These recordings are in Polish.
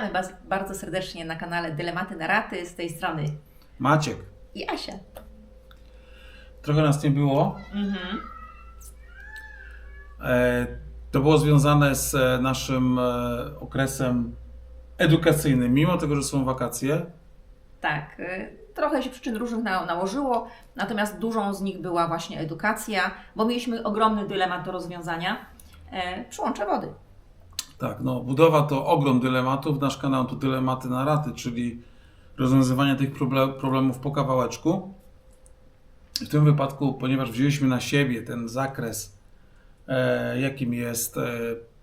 Witamy Was bardzo serdecznie na kanale Dylematy na raty z tej strony Maciek. i Asia. Trochę nas nie było. Mhm. E, To było związane z e, naszym e, okresem edukacyjnym, mimo tego, że są wakacje. Tak, trochę się przyczyn różnych na, nałożyło, natomiast dużą z nich była właśnie edukacja, bo mieliśmy ogromny dylemat do rozwiązania. Przyłącze wody. Tak, no, budowa to ogrom dylematów. Nasz kanał to dylematy na raty, czyli rozwiązywanie tych proble- problemów po kawałeczku. W tym wypadku, ponieważ wzięliśmy na siebie ten zakres, e, jakim jest e,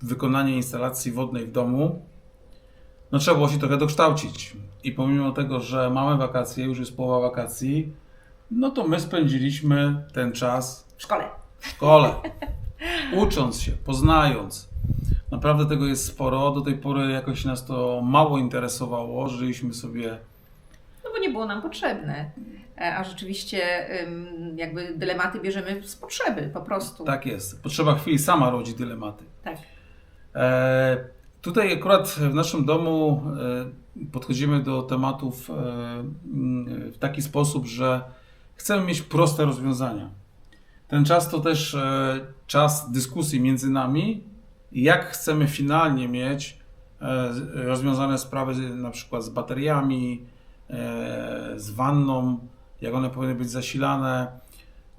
wykonanie instalacji wodnej w domu, no trzeba było się trochę dokształcić. I pomimo tego, że mamy wakacje, już jest połowa wakacji, no to my spędziliśmy ten czas W szkole. w szkole, ucząc się, poznając. Naprawdę tego jest sporo. Do tej pory jakoś nas to mało interesowało. Żyliśmy sobie. No bo nie było nam potrzebne. E, A rzeczywiście jakby dylematy bierzemy z potrzeby po prostu. Tak jest. Potrzeba chwili sama rodzi dylematy. Tak. E, tutaj akurat w naszym domu e, podchodzimy do tematów e, w taki sposób, że chcemy mieć proste rozwiązania. Ten czas to też czas dyskusji między nami, jak chcemy finalnie mieć e, rozwiązane sprawy na przykład z bateriami, e, z wanną, jak one powinny być zasilane.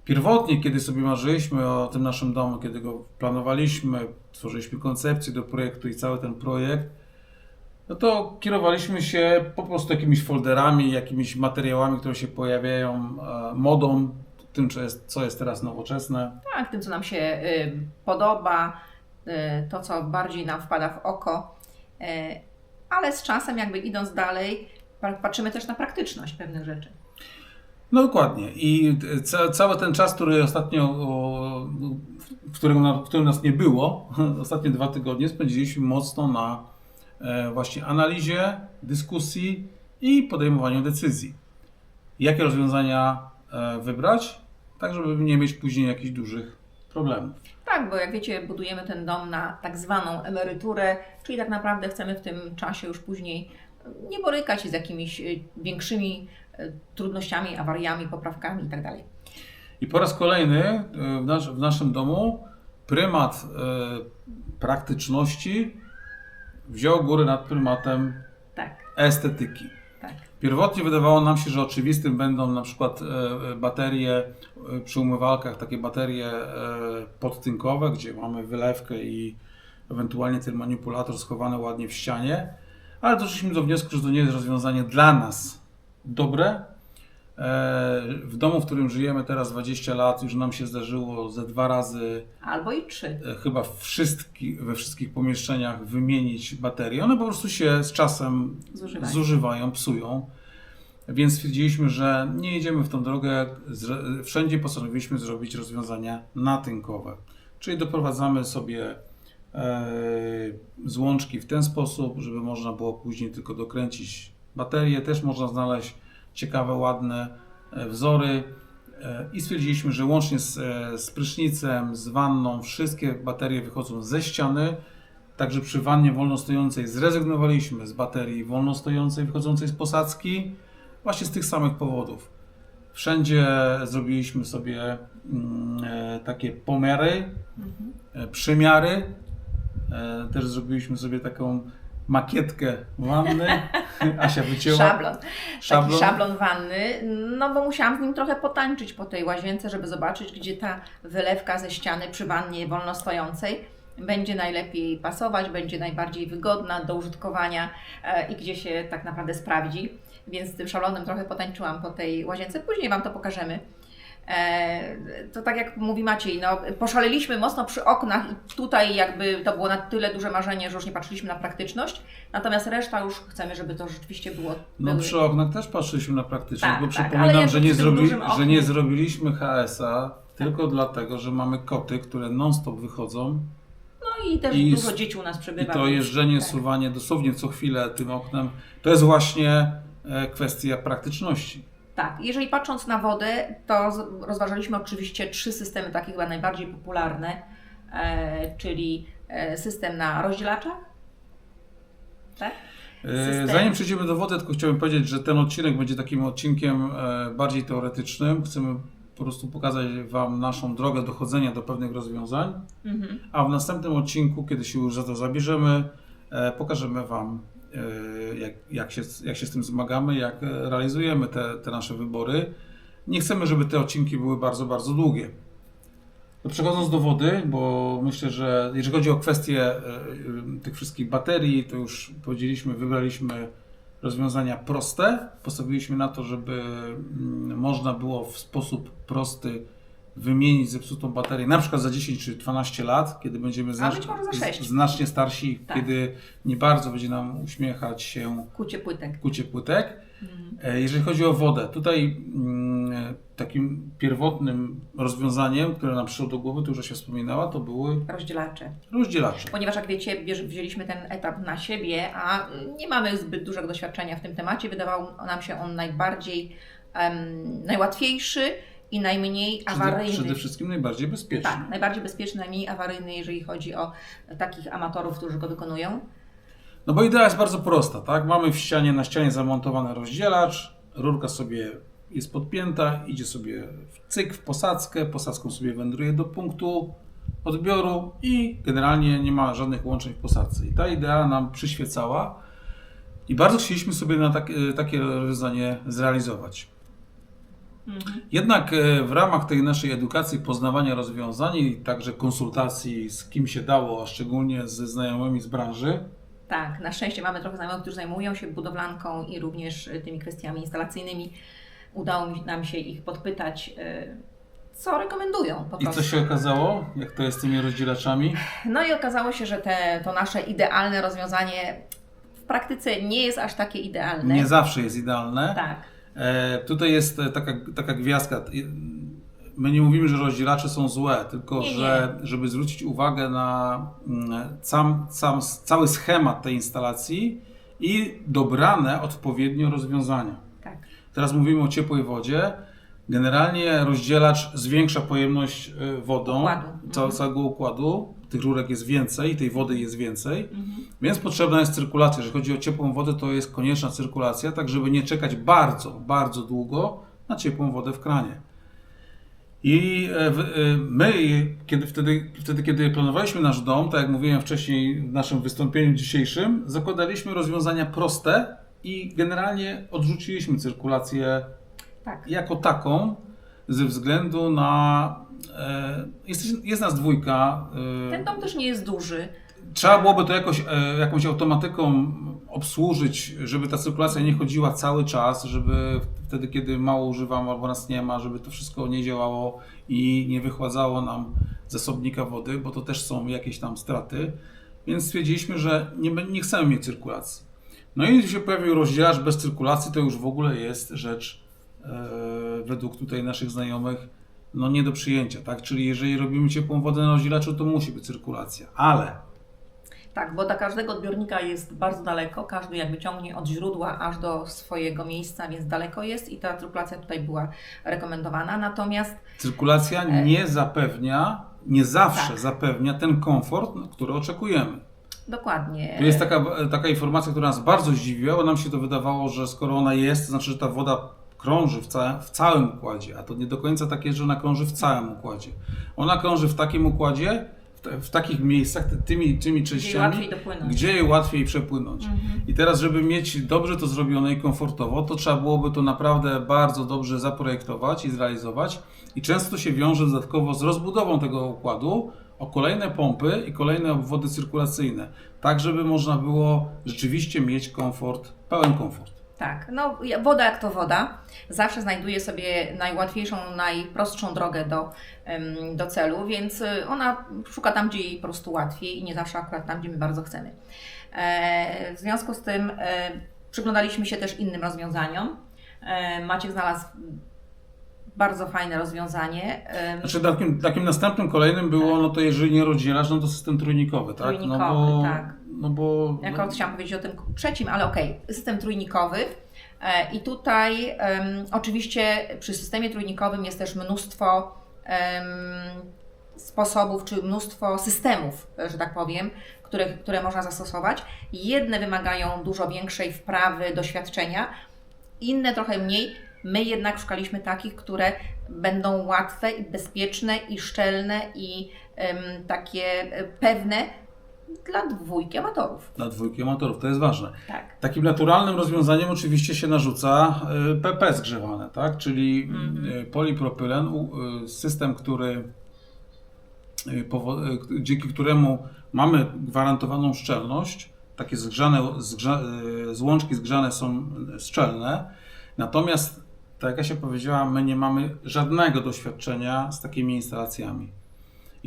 Pierwotnie, kiedy sobie marzyliśmy o tym naszym domu, kiedy go planowaliśmy, tworzyliśmy koncepcję do projektu i cały ten projekt, no to kierowaliśmy się po prostu jakimiś folderami, jakimiś materiałami, które się pojawiają, e, modą, tym, co jest, co jest teraz nowoczesne. Tak, tym co nam się y, podoba, to co bardziej nam wpada w oko, y, ale z czasem jakby idąc dalej, pa- patrzymy też na praktyczność pewnych rzeczy. No dokładnie. I ca, cały ten czas, który ostatnio, w, którym, na- w którym nas nie było, ostatnie dwa tygodnie, spędziliśmy mocno na e, właśnie analizie, dyskusji i podejmowaniu decyzji. Jakie rozwiązania e, wybrać, tak żeby nie mieć później jakichś dużych Tak, bo jak wiecie, budujemy ten dom na tak zwaną emeryturę, czyli tak naprawdę chcemy w tym czasie już później nie borykać się z jakimiś y, większymi y, trudnościami, awariami, poprawkami itd. I po raz kolejny e, w, nasz, w naszym domu prymat e, praktyczności wziął górę nad prymatem Tak, estetyki. Pierwotnie wydawało nam się, że oczywistym będą na przykład e, e, baterie e, przy umywalkach, takie baterie podtynkowe, gdzie mamy wylewkę i ewentualnie ten manipulator schowany ładnie w ścianie, ale doszliśmy do wniosku, że to nie jest rozwiązanie dla nas dobre. E, W domu, w którym żyjemy teraz 20 lat, już nam się zdarzyło ze dwa razy Albo i trzy. e, chyba wszystki, we wszystkich pomieszczeniach wymienić baterie. One po prostu się z czasem Zużywają. zużywają, psują. Więc stwierdziliśmy, że nie jedziemy w tą drogę. Wszędzie postanowiliśmy zrobić rozwiązania natynkowe. Czyli doprowadzamy sobie e, złączki w ten sposób, żeby można było później tylko dokręcić baterie. Też można znaleźć ciekawe, ładne e, wzory. E, I stwierdziliśmy, że łącznie z, e, z prysznicem, z wanną, wszystkie baterie wychodzą ze ściany. Także przy wannie wolnostojącej zrezygnowaliśmy z baterii wolnostojącej wychodzącej z posadzki właśnie z tych samych powodów. Wszędzie zrobiliśmy sobie mm, takie pomiary, Mhm. przymiary. Też zrobiliśmy sobie taką makietkę wanny. Asia wycięła Szablon. szablon. Taki szablon wanny, no bo musiałam z nim trochę potańczyć po tej łazience, żeby zobaczyć, gdzie ta wylewka ze ściany przy wannie wolno stojącej będzie najlepiej pasować, będzie najbardziej wygodna do użytkowania e, i gdzie się tak naprawdę sprawdzi. Więc tym szablonem trochę potańczyłam po tej łazience. Później Wam to pokażemy. E, To tak jak mówi Maciej, no, poszaleliśmy mocno przy oknach i tutaj jakby to było na tyle duże marzenie, że już nie patrzyliśmy na praktyczność, natomiast reszta już chcemy, żeby to rzeczywiście było... No były- przy oknach też patrzyliśmy na praktyczność, Tak, bo tak, przypominam, że, nie zrobi, że nie zrobiliśmy HS-a tylko dlatego, że mamy koty, które non-stop wychodzą No i też I dużo dzieci u nas i przybywa. to jeżdżenie, tak. suwanie dosłownie co chwilę tym oknem, to jest właśnie e, kwestia praktyczności. Tak, jeżeli patrząc na wodę, to rozważaliśmy oczywiście trzy systemy, takie chyba najbardziej popularne, e, czyli e, system na rozdzielaczach, tak? E, system. Zanim przejdziemy do wody, tylko chciałbym powiedzieć, że ten odcinek będzie takim odcinkiem bardziej teoretycznym. Chcemy po prostu pokazać Wam naszą drogę dochodzenia do pewnych rozwiązań, Mhm. a w następnym odcinku, kiedy się już za to zabierzemy, pokażemy Wam, jak, jak, się, jak się z tym zmagamy, jak e, realizujemy te, te nasze wybory. Nie chcemy, żeby te odcinki były bardzo, bardzo długie. To przechodząc do wody, bo myślę, że jeżeli chodzi o kwestię e, e, tych wszystkich baterii, to już powiedzieliśmy, wybraliśmy rozwiązania proste. Postawiliśmy na to, żeby mm, można było w sposób prosty wymienić zepsutą baterię, na przykład za 10 czy 12 lat, kiedy będziemy znacz- być może za sześć. z- znacznie starsi, Tak. kiedy nie bardzo będzie nam uśmiechać się Kucie płytek. kucie płytek. Mhm. E, Jeżeli chodzi o wodę, tutaj mm, takim pierwotnym rozwiązaniem, które nam przyszło do głowy, to już się wspominała, to były Rozdzielacze. rozdzielacze. Ponieważ jak wiecie, wzięliśmy ten etap na siebie, a nie mamy zbyt dużego doświadczenia w tym temacie, wydawał nam się on najbardziej, em, najłatwiejszy i najmniej Przede, awaryjny. przede wszystkim najbardziej bezpieczny. Tak, najbardziej bezpieczny, najmniej awaryjny, jeżeli chodzi o takich amatorów, którzy go wykonują. No bo idea jest bardzo prosta, tak? Mamy w ścianie, na ścianie zamontowany rozdzielacz, rurka sobie jest podpięta, idzie sobie w cyk, w posadzkę, posadzką sobie wędruje do punktu odbioru i generalnie nie ma żadnych łączeń w posadzce. I ta idea nam przyświecała i bardzo chcieliśmy sobie na tak, takie rozwiązanie zrealizować. Jednak e, w ramach tej naszej edukacji, poznawania rozwiązań i także konsultacji z kim się dało, a szczególnie ze znajomymi z branży, Tak, na szczęście mamy trochę znajomych, którzy zajmują się budowlanką i również tymi kwestiami instalacyjnymi. Udało nam się ich podpytać, y, co rekomendują po I co się okazało, jak to jest z tymi rozdzielaczami? No i okazało się, że te, to nasze idealne rozwiązanie w praktyce nie jest aż takie idealne. Nie zawsze jest idealne. Tak, E, tutaj jest e, taka, taka gwiazdka. My nie mówimy, że rozdzielacze są złe, tylko Nie, nie. że żeby zwrócić uwagę na mm, sam, sam, cały schemat tej instalacji i dobrane odpowiednio rozwiązania. tak. Teraz mówimy o ciepłej wodzie. Generalnie rozdzielacz zwiększa pojemność e, wodą Układu. Mhm. całego układu. Tych rurek jest więcej, tej wody jest więcej. Mhm. Więc potrzebna jest cyrkulacja. Jeżeli chodzi o ciepłą wodę, to jest konieczna cyrkulacja, tak żeby nie czekać bardzo, bardzo długo na ciepłą wodę w kranie. I e, e, my, kiedy, wtedy, wtedy, kiedy planowaliśmy nasz dom, tak jak mówiłem wcześniej w naszym wystąpieniu dzisiejszym, zakładaliśmy rozwiązania proste i generalnie odrzuciliśmy cyrkulację tak. jako taką ze względu na. E, jest, jest nas dwójka. e, Ten dom też nie jest duży. Trzeba byłoby to jakoś, e, jakąś automatyką obsłużyć, żeby ta cyrkulacja nie chodziła cały czas, żeby wtedy, kiedy mało używamy albo nas nie ma, żeby to wszystko nie działało i nie wychładzało nam zasobnika wody, bo to też są jakieś tam straty. Więc stwierdziliśmy, że nie, nie chcemy mieć cyrkulacji. No i się pojawił rozdzielacz bez cyrkulacji, to już w ogóle jest rzecz e, według tutaj naszych znajomych no nie do przyjęcia, tak? Czyli jeżeli robimy ciepłą wodę na rozdzielaczu, to musi być cyrkulacja, ale Tak, bo do każdego odbiornika jest bardzo daleko, każdy jakby ciągnie od źródła aż do swojego miejsca, więc daleko jest i ta cyrkulacja tutaj była rekomendowana. Natomiast Cyrkulacja E. nie zapewnia, nie zawsze Tak. zapewnia ten komfort, na który oczekujemy. dokładnie. Tu jest taka, taka informacja, która nas bardzo zdziwiła, bo nam się to wydawało, że skoro ona jest, to znaczy, że ta woda krąży w, ca w całym układzie, a to nie do końca tak jest, że ona krąży w całym układzie. Ona krąży w takim układzie, w, w takich miejscach, tymi, tymi częściami, gdzie je łatwiej przepłynąć. Mhm. I teraz, żeby mieć dobrze to zrobione i komfortowo, to trzeba byłoby to naprawdę bardzo dobrze zaprojektować i zrealizować. I często się wiąże dodatkowo z rozbudową tego układu o kolejne pompy i kolejne obwody cyrkulacyjne, tak żeby można było rzeczywiście mieć komfort, pełen komfort. Tak, no woda jak to woda, zawsze znajduje sobie najłatwiejszą, najprostszą drogę do, do celu, więc y, ona szuka tam, gdzie jej po prostu łatwiej i nie zawsze akurat tam, gdzie my bardzo chcemy. E, w związku z tym e, przyglądaliśmy się też innym rozwiązaniom. E, Maciek znalazł bardzo fajne rozwiązanie. Znaczy takim, takim następnym kolejnym było, no to jeżeli nie rozdzielasz, no to system trójnikowy, tak? no Trójnikowy, bo, tak. No bo... Ja no, chciałam powiedzieć o tym trzecim, ale okej, system trójnikowy. E, I tutaj em, oczywiście przy systemie trójnikowym jest też mnóstwo em, sposobów czy mnóstwo systemów, że tak powiem, które, które można zastosować. Jedne wymagają dużo większej wprawy, doświadczenia, inne trochę mniej. My jednak szukaliśmy takich, które będą łatwe i bezpieczne i szczelne i em, takie e, pewne dla dwójki amatorów. Dla dwójki amatorów, to jest ważne. Tak. Takim naturalnym rozwiązaniem oczywiście się narzuca PP zgrzewane, tak? czyli Mhm. y, polipropylen, y, system, który, dzięki któremu mamy gwarantowaną szczelność. Takie zgrzane, zgrza, złączki zgrzane są szczelne, natomiast, tak jak się powiedziała, my nie mamy żadnego doświadczenia z takimi instalacjami.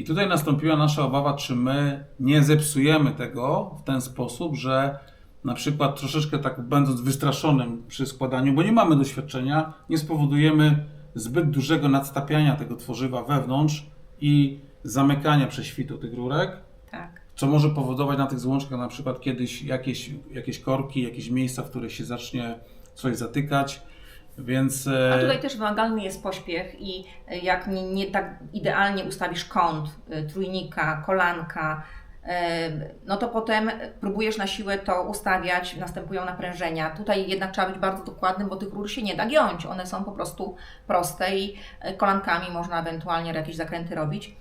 I tutaj nastąpiła nasza obawa, czy my nie zepsujemy tego w ten sposób, że na przykład troszeczkę tak będąc wystraszonym przy składaniu, bo nie mamy doświadczenia, nie spowodujemy zbyt dużego nadstapiania tego tworzywa wewnątrz i zamykania prześwitu tych rurek, Tak. co może powodować na tych złączkach na przykład kiedyś jakieś, jakieś korki, jakieś miejsca, w których się zacznie coś zatykać, więc... e, A tutaj też wymagalny jest pośpiech i e, jak nie, nie tak idealnie ustawisz kąt e, trójnika, kolanka, no to potem próbujesz na siłę to ustawiać, następują naprężenia. Tutaj jednak trzeba być bardzo dokładnym, bo tych rur się nie da giąć. One są po prostu proste i kolankami można ewentualnie jakieś zakręty robić.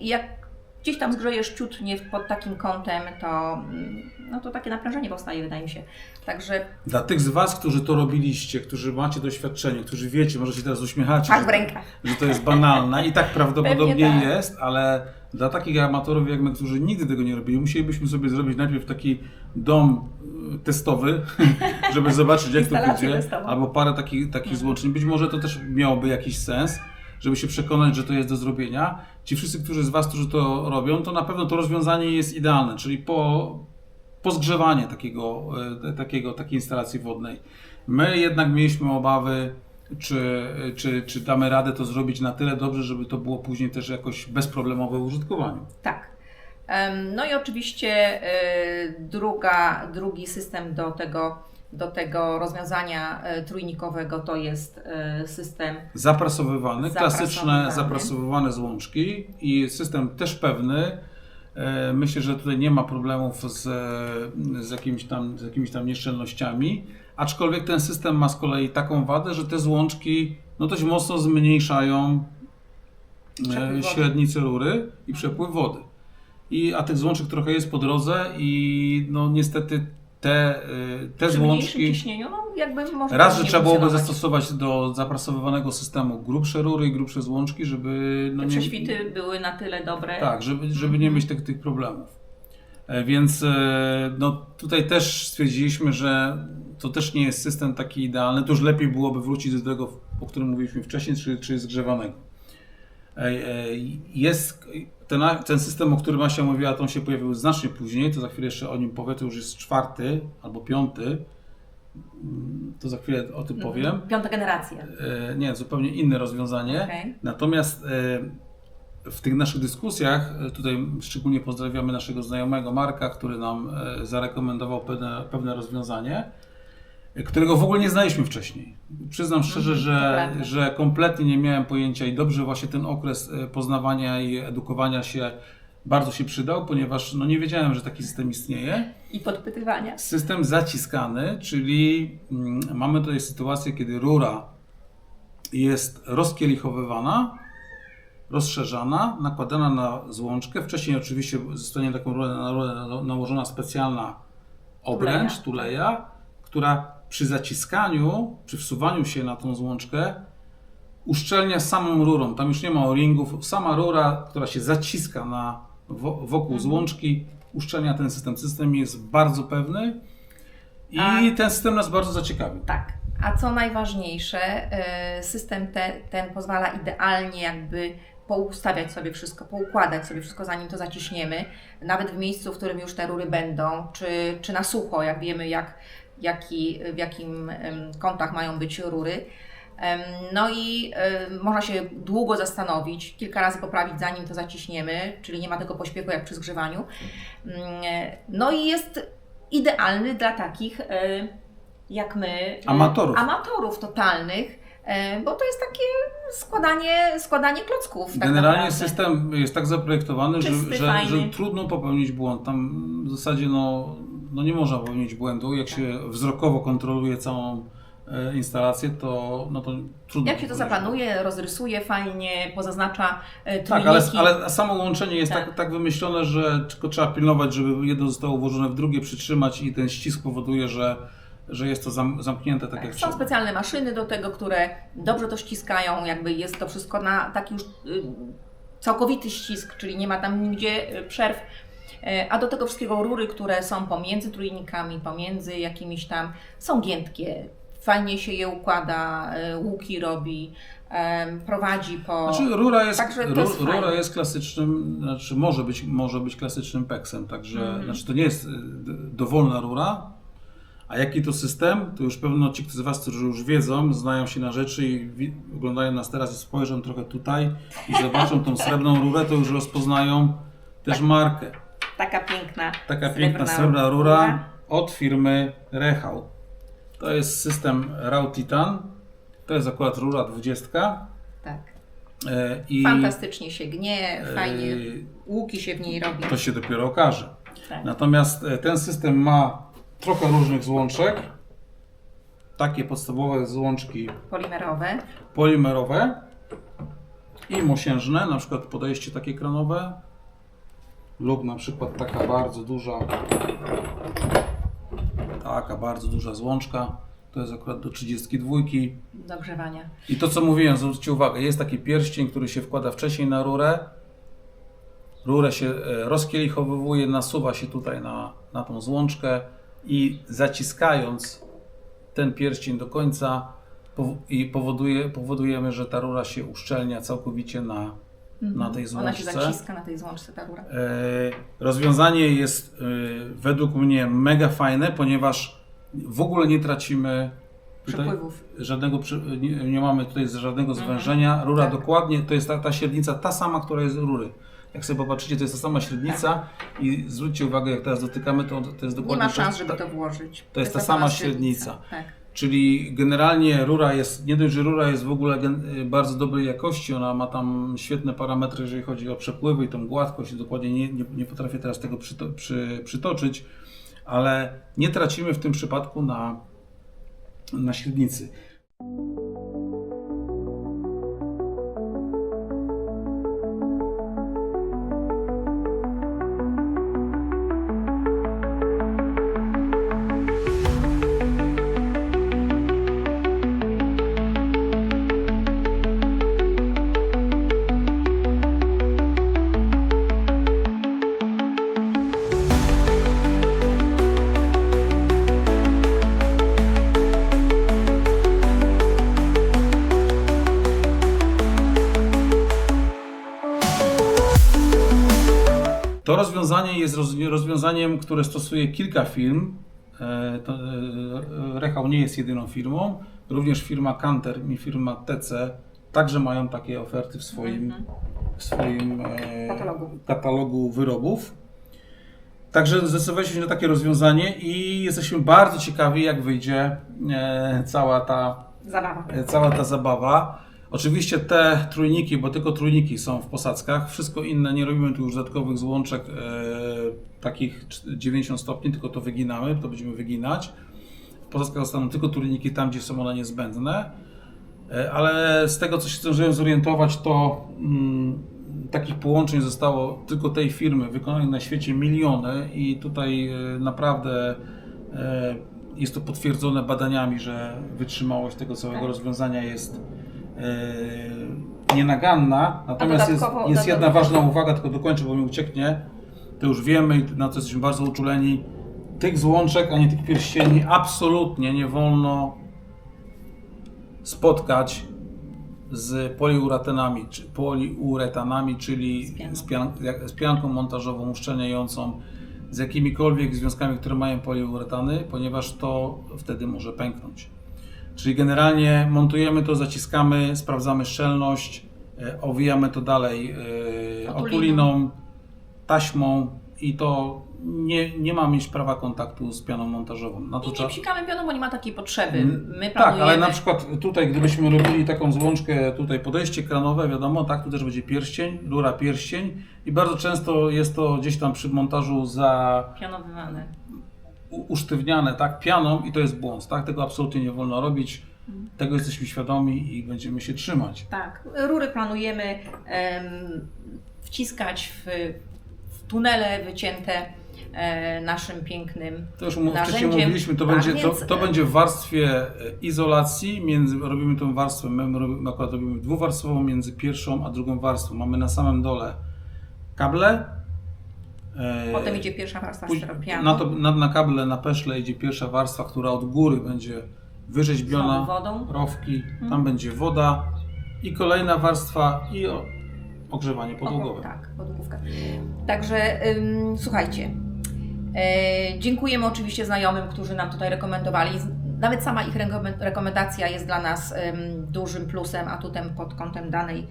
I jak gdzieś tam zgrzejesz ciut nie pod takim kątem, to, mm, no to takie naprężenie powstaje, wydaje mi się. Także Dla tych z Was, którzy to robiliście, którzy macie doświadczenie, którzy wiecie, może się teraz uśmiechacie, że, w rękach. że to jest banalne i tak prawdopodobnie tak. jest, ale dla takich amatorów jak my, którzy nigdy tego nie robili, musielibyśmy sobie zrobić najpierw taki dom y, testowy, żeby zobaczyć jak to testową. albo parę takich, takich złączeń. Być może to też miałoby jakiś sens, żeby się przekonać, że to jest do zrobienia. Ci wszyscy, którzy z Was, którzy to robią, to na pewno to rozwiązanie jest idealne, czyli po, pozgrzewanie takiego, e, takiego, takiej instalacji wodnej. My jednak mieliśmy obawy, czy, czy, czy damy radę to zrobić na tyle dobrze, żeby to było później też jakoś bezproblemowe w użytkowaniu. Tak. No i oczywiście y, druga, drugi system do tego, do tego rozwiązania y, trójnikowego to jest y, system Zaprasowywany, klasyczne Zaprasowywany. zaprasowywane złączki i system też pewny. E, Myślę, że tutaj nie ma problemów z, z, jakimiś tam, z jakimiś tam nieszczelnościami, aczkolwiek ten system ma z kolei taką wadę, że te złączki no dość mocno zmniejszają e, średnicę rury i przepływ wody. I, a tych złączek trochę jest po drodze i no niestety te, e, te przy złączki... ciśnieniu, no jakby może Raz, że trzeba byłoby zastosować do zaprasowywanego systemu grubsze rury i grubsze złączki, żeby. No Te nie, prześwity były na tyle dobre. Tak, żeby, żeby nie mieć tych, tych problemów. E, Więc e, no, tutaj też stwierdziliśmy, że to też nie jest system taki idealny. To już lepiej byłoby wrócić do tego, o którym mówiliśmy wcześniej, czyli, czyli zgrzewanego. Jest ten, ten system, o którym Asia mówiła, to on się pojawił znacznie później, to za chwilę jeszcze o nim powiem, to już jest czwarty albo piąty. Mm, To za chwilę o tym Mhm. powiem. Piąta generacja. E, Nie, zupełnie inne rozwiązanie. Okej. Natomiast e, w tych naszych dyskusjach, e, tutaj szczególnie pozdrawiamy naszego znajomego Marka, który nam zarekomendował pewne, pewne rozwiązanie, którego w ogóle nie znaliśmy wcześniej. Przyznam szczerze, Mhm, że, że kompletnie nie miałem pojęcia i dobrze właśnie ten okres e, poznawania i edukowania się bardzo się przydał, ponieważ no, nie wiedziałem, że taki system istnieje. I podpytywania. System zaciskany, czyli mm, mamy tutaj sytuację, kiedy rura jest rozkielichowywana, rozszerzana, nakładana na złączkę. Wcześniej oczywiście zostanie taką rurę, na rurę na- nałożona specjalna obręcz, tuleja, która przy zaciskaniu, przy wsuwaniu się na tą złączkę uszczelnia samą rurą. Tam już nie ma o-ringów. Sama rura, która się zaciska na, wo, wokół złączki, uszczelnia ten system. System jest bardzo pewny i A- ten system nas bardzo zaciekawił. Tak. A co najważniejsze, e, system te, ten pozwala idealnie jakby poustawiać sobie wszystko, poukładać sobie wszystko, zanim to zaciśniemy, nawet w miejscu, w którym już te rury będą, czy, czy na sucho, jak wiemy, jak, jaki, w jakim kątach mają być rury. No i można się długo zastanowić, kilka razy poprawić, zanim to zaciśniemy, czyli nie ma tego pośpiechu jak przy zgrzewaniu. Mm, e, No i jest idealny dla takich e, jak my, e, Amatorów. amatorów totalnych, bo to jest takie składanie, składanie klocków. Tak Generalnie naprawdę. system jest tak zaprojektowany, że, Czysty, że, fajny. że trudno popełnić błąd. Tam w zasadzie no, no nie można popełnić błędu. Jak się wzrokowo kontroluje całą e, instalację, to, no to trudno. Jak się to zaplanuje, rozrysuje fajnie, pozaznacza e, Tak, ale, trójniki. ale samo łączenie jest tak. Tak. Tak, wymyślone, że tylko trzeba pilnować, żeby jedno zostało włożone w drugie, przytrzymać i ten ścisk powoduje, że, że jest to zam, zamknięte tak, Tak, jak są trzeba. specjalne maszyny do tego, które dobrze to ściskają, jakby jest to wszystko na taki już y, całkowity ścisk, czyli nie ma tam nigdzie y, przerw. E, A do tego wszystkiego rury, które są pomiędzy trójnikami, pomiędzy jakimiś tam, są giętkie. Fajnie się je układa, y, łuki robi, em, prowadzi po... Znaczy rura jest, Także to jest rura fajne. jest klasycznym, znaczy może być, może być klasycznym peksem, także Mhm. znaczy to nie jest dowolna rura, a jaki to system, to już pewno ci z Was, którzy już wiedzą, znają się na rzeczy i oglądają nas teraz i spojrzą trochę tutaj i zobaczą tą srebrną rurę, to już rozpoznają też markę. Taka piękna Taka piękna srebrna rura rura. od firmy Rechał. To jest system Rał Titan. To jest akurat rura 20. Tak. e, I Fantastycznie się gnie, fajnie e, łuki się w niej robi. to się dopiero okaże. Tak. Natomiast e, ten system ma trochę różnych złączek. Takie podstawowe złączki Polimerowe. polimerowe i mosiężne, na przykład podejście takie kranowe lub na przykład taka bardzo duża taka bardzo duża złączka to jest akurat do 32 do grzewania. i to co mówiłem, zwróćcie uwagę, jest taki pierścień, który się wkłada wcześniej na rurę rurę się e, rozkielichowywuje, nasuwa się tutaj na, na tą złączkę i zaciskając ten pierścień do końca i powoduje, powodujemy, że ta rura się uszczelnia całkowicie na, na tej Ona się złączce. zaciska na tej złączce, ta rura. E, Rozwiązanie jest e, według mnie mega fajne, ponieważ w ogóle nie tracimy tutaj Przepływów. żadnego, przy- nie, nie mamy tutaj żadnego zwężenia. Rura Tak. dokładnie, to jest ta, ta średnica, ta sama, która jest z rury. Jak sobie popatrzycie, to jest ta sama średnica i zwróćcie uwagę, jak teraz dotykamy, to, to jest Nie dokładnie ma szans, to, żeby to włożyć. to jest ta sama średnica. Tak. Czyli generalnie rura jest, nie dość, że rura jest w ogóle y, bardzo dobrej jakości, ona ma tam świetne parametry, jeżeli chodzi o przepływy i tą gładkość, dokładnie nie, nie, nie potrafię teraz tego przyto, przy, przytoczyć, ale nie tracimy w tym przypadku na, na średnicy. To rozwiązanie jest roz, rozwiązaniem, które stosuje kilka firm. E, e, Rechał nie jest jedyną firmą. Również firma Canter i firma TC także mają takie oferty w swoim, w swoim e, Katalogu. katalogu wyrobów. Także zdecydowaliśmy się na takie rozwiązanie i jesteśmy bardzo ciekawi, jak wyjdzie cała ta Zabawa. cała ta zabawa. Oczywiście te trójniki, bo tylko trójniki są w posadzkach, wszystko inne nie robimy tu już dodatkowych złączek e, takich cz- 90 stopni, tylko to wyginamy, to będziemy wyginać. W posadzkach zostaną tylko trójniki tam, gdzie są one niezbędne. E, ale z tego, co się zdążyłem zorientować, to mm, takich połączeń zostało tylko tej firmy wykonanych na świecie miliony i tutaj e, naprawdę e, jest to potwierdzone badaniami, że wytrzymałość tego całego Tak. rozwiązania jest nienaganna. Natomiast jest, jest jedna ważna uwaga, tylko dokończę, bo mi ucieknie. To już wiemy i na to jesteśmy bardzo uczuleni. Tych złączek, ani tych pierścieni absolutnie nie wolno spotkać z poliuretanami, czy poliuretanami, czyli Z z, pian, z pianką montażową uszczelniającą, z jakimikolwiek związkami, które mają poliuretany, ponieważ to wtedy może pęknąć. Czyli generalnie montujemy to, zaciskamy, sprawdzamy szczelność, e, owijamy to dalej e, Otuliną. taśmą i to nie, nie ma mieć prawa kontaktu z pianą montażową. Na to I nie psikamy pianą, bo nie ma takiej potrzeby. Mm, My Tak, planujemy... ale na przykład tutaj, gdybyśmy robili taką złączkę, tutaj podejście kranowe, wiadomo, tak, tu też będzie pierścień, rura pierścień i bardzo często jest to gdzieś tam przy montażu za Pianowywane. Usztywniane, tak, pianą i to jest błąd, tak, tego absolutnie nie wolno robić, tego jesteśmy świadomi i będziemy się trzymać. Tak, rury planujemy em, wciskać w, w tunele wycięte e, naszym pięknym To już mu- wcześniej narzędziem. mówiliśmy, to, Tak, będzie, więc, to, to będzie w warstwie e, izolacji, między, robimy tą warstwę, my robimy, akurat robimy dwuwarstwową między pierwszą a drugą warstwą. Mamy na samym dole kable. E, Potem idzie pierwsza warstwa styropianu. na, to, na, na kable, na peszle idzie pierwsza warstwa, która od góry będzie wyrzeźbiona, Znowu wodą. rowki, Mhm. tam będzie woda i kolejna warstwa i o, ogrzewanie podłogowe. Tak, podłogówka. Także ym, słuchajcie, e, dziękujemy oczywiście znajomym, którzy nam tutaj rekomendowali. Z- Nawet sama ich rekomen- rekomendacja jest dla nas ym, dużym plusem, atutem pod kątem danej,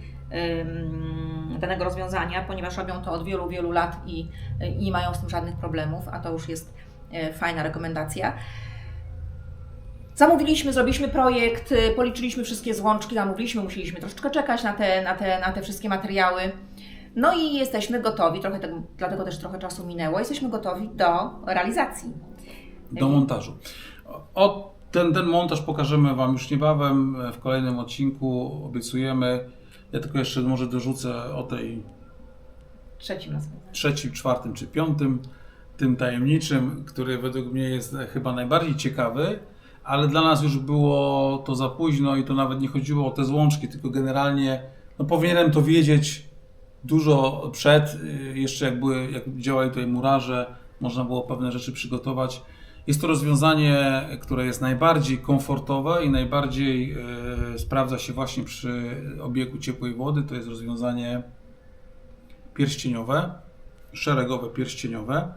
danego rozwiązania, ponieważ robią to od wielu, wielu lat i, i nie mają z tym żadnych problemów, a to już jest e, fajna rekomendacja. Zamówiliśmy, zrobiliśmy projekt, y, policzyliśmy wszystkie złączki, zamówiliśmy, musieliśmy troszeczkę czekać na te, na te, na te wszystkie materiały. No i jesteśmy gotowi, trochę tego, dlatego też trochę czasu minęło, jesteśmy gotowi do realizacji. do montażu. O, ten, ten montaż pokażemy Wam już niebawem e, w kolejnym odcinku, obiecujemy. Ja tylko jeszcze może dorzucę o tej Trzecim trzecim, czwartym czy piątym, tym tajemniczym, który według mnie jest chyba najbardziej ciekawy, ale dla nas już było to za późno i to nawet nie chodziło o te złączki, tylko generalnie no powinienem to wiedzieć dużo przed, y, jeszcze jak, były, jak działali tutaj murarze, można było pewne rzeczy przygotować. Jest to rozwiązanie, które jest najbardziej komfortowe i najbardziej y, sprawdza się właśnie przy obiegu ciepłej wody. To jest rozwiązanie pierścieniowe, szeregowe pierścieniowe.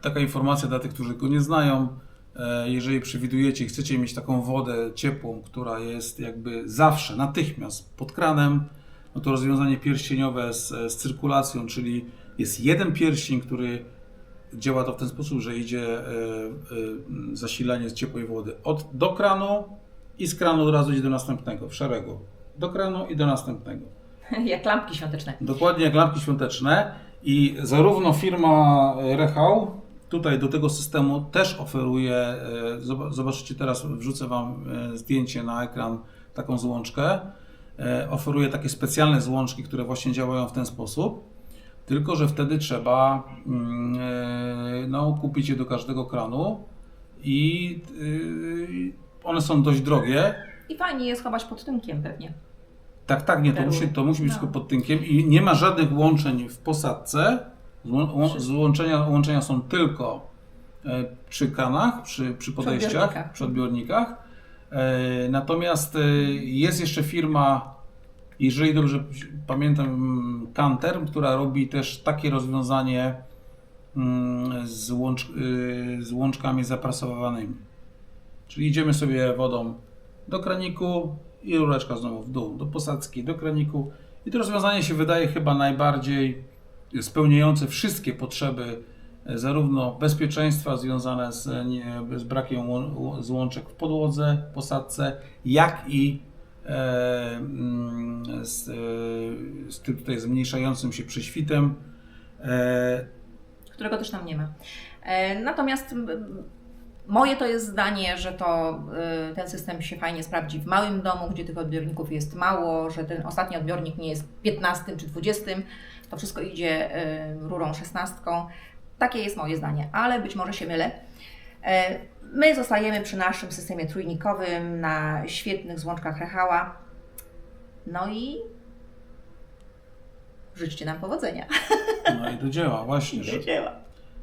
Taka informacja dla tych, którzy go nie znają. E, Jeżeli przewidujecie i chcecie mieć taką wodę ciepłą, która jest jakby zawsze, natychmiast pod kranem, no to rozwiązanie pierścieniowe z, z cyrkulacją, czyli jest jeden pierścień, który działa to w ten sposób, że idzie e, e, zasilanie z ciepłej wody od, do kranu i z kranu od razu idzie do następnego, w szeregu. Do kranu i do następnego. Jak lampki świąteczne. Dokładnie jak lampki świąteczne i zarówno firma Rechał tutaj do tego systemu też oferuje, e, zob- zobaczycie teraz, wrzucę Wam e, zdjęcie na ekran, taką złączkę. E, Oferuje takie specjalne złączki, które właśnie działają w ten sposób, tylko że wtedy trzeba mm, e, no, kupić je do każdego kranu i y, one są dość drogie, I fajnie je schować pod tynkiem pewnie. tak, tak, nie, to musi, to musi być No. tylko pod tynkiem i nie ma żadnych łączeń w posadce. Złą- łą- Złączenia, łączenia są tylko e, przy kranach, przy, przy podejściach, odbiornikach. przy odbiornikach. E, Natomiast e, jest jeszcze firma, jeżeli dobrze pamiętam, mm, Kanter, która robi też takie rozwiązanie mm, z, łącz, y, z łączkami zaprasowanymi. Czyli idziemy sobie wodą do kraniku i rureczka znowu w dół, do posadzki, do kraniku. I to rozwiązanie się wydaje chyba najbardziej spełniające wszystkie potrzeby e, zarówno bezpieczeństwa związane z, nie, z brakiem łą- łą- złączek w podłodze, posadce, jak i mm, z, e, z tym tutaj zmniejszającym się prześwitem. E, którego też tam nie ma. E, Natomiast moje to jest zdanie, że to ten system się fajnie sprawdzi w małym domu, gdzie tych odbiorników jest mało, że ten ostatni odbiornik nie jest 15 czy 20, to wszystko idzie rurą 16. Takie jest moje zdanie, ale być może się mylę. My zostajemy przy naszym systemie trójnikowym na świetnych złączkach Rechała. No i życzcie nam powodzenia. no i do dzieła, właśnie. Że, dzieła.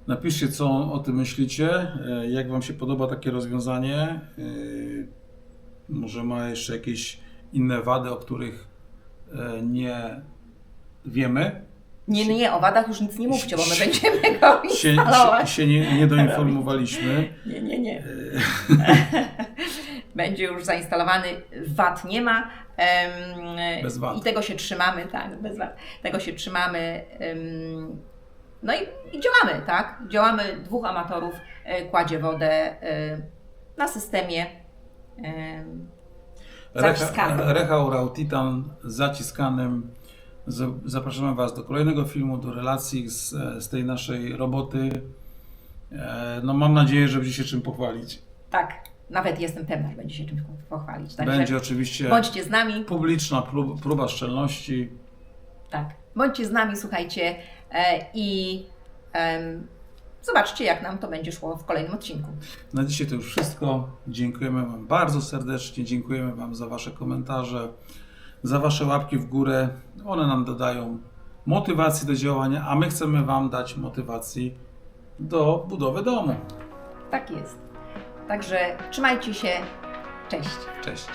Napiszcie, co o tym myślicie, e, jak Wam się podoba takie rozwiązanie. E, Może ma jeszcze jakieś inne wady, o których e, nie wiemy, Nie, nie, nie, o wadach już nic nie mówcie, bo my będziemy go się, się, się nie, nie doinformowaliśmy. Nie, nie, nie. E, Będzie już zainstalowany, wad nie ma. Bez wad. I tego się trzymamy, tak, bez wad. Tego się trzymamy. No i, i działamy, tak? Działamy, dwóch amatorów e, kładzie wodę e, na systemie e, zaciskanym. Rechaurał Titan zaciskanym. Zapraszamy Was do kolejnego filmu, do relacji z, z tej naszej roboty. E, No mam nadzieję, że będzie się czym pochwalić. Tak, nawet jestem pewna, że będzie się czymś pochwalić. Także Będzie oczywiście bądźcie z nami, publiczna prób- próba szczelności. tak, bądźcie z nami, słuchajcie e, i em, zobaczcie, jak nam to będzie szło w kolejnym odcinku. Na dzisiaj to już wszystko. Dziękujemy Wam bardzo serdecznie. Dziękujemy Wam za Wasze komentarze, za Wasze łapki w górę. One nam dodają motywacji do działania, a my chcemy Wam dać motywacji do budowy domu. Tak jest. Także trzymajcie się. Cześć. Cześć.